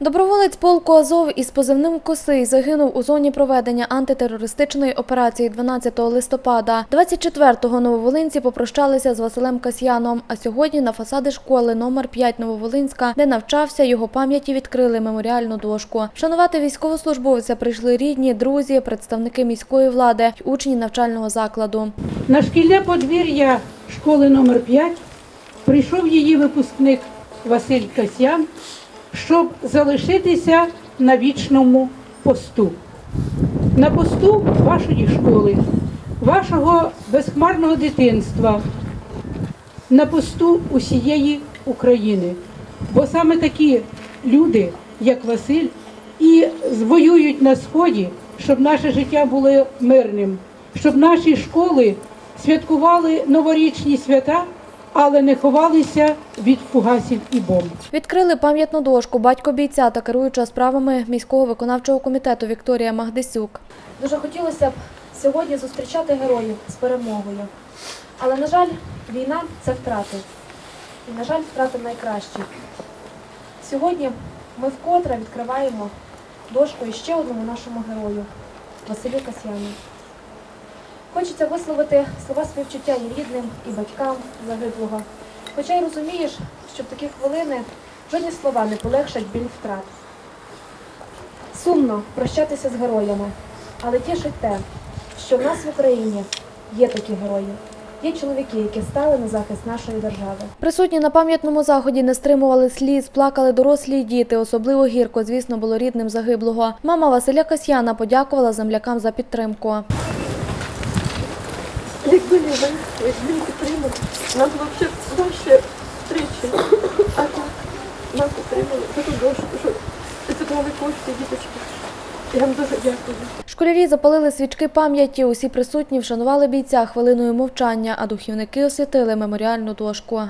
Доброволець полку Азов із позивним Косий загинув у зоні проведення антитерористичної операції 12 листопада. 24-го нововолинці попрощалися з Василем Касьяном. А сьогодні на фасади школи номер 5 Нововолинська, де навчався, його пам'яті відкрили меморіальну дошку. Вшанувати військовослужбовця прийшли рідні, друзі, представники міської влади й учні навчального закладу. На шкільне подвір'я школи номер 5 прийшов її випускник Василь Касьян, щоб залишитися на вічному посту. На посту вашої школи, вашого безхмарного дитинства, на посту усієї України. Бо саме такі люди, як Василь, і воюють на сході, щоб наше життя було мирним, щоб наші школи святкували новорічні свята, але не ховалися від фугасів і бомб. Відкрили пам'ятну дошку батько бійця та керуюча справами міського виконавчого комітету Вікторія Магдисюк. Дуже хотілося б сьогодні зустрічати героїв з перемогою. Але, на жаль, війна це втрати. І, на жаль, втрати найкращі. Сьогодні ми вкотре відкриваємо дошку іще одному нашому герою Василю Касьяну. Хочеться висловити слова співчуття і рідним, і батькам загиблого. Хоча й розумієш, що в такі хвилини жодні слова не полегшать біль втрат. Сумно прощатися з героями, але тішить те, що в нас в Україні є такі герої. Є чоловіки, які стали на захист нашої держави. Присутні на пам'ятному заході не стримували сліз, плакали дорослі й діти. Особливо гірко, звісно, було рідним загиблого. Мама Василя Касьяна подякувала землякам за підтримку. Якби не ви, якби Нас вообще вообще тричі. А так, нас підтримали Это дождь, дошку, это новый кошти, діточки. Школярі запалили свічки пам'яті. Усі присутні вшанували бійця хвилиною мовчання, а духівники освятили меморіальну дошку.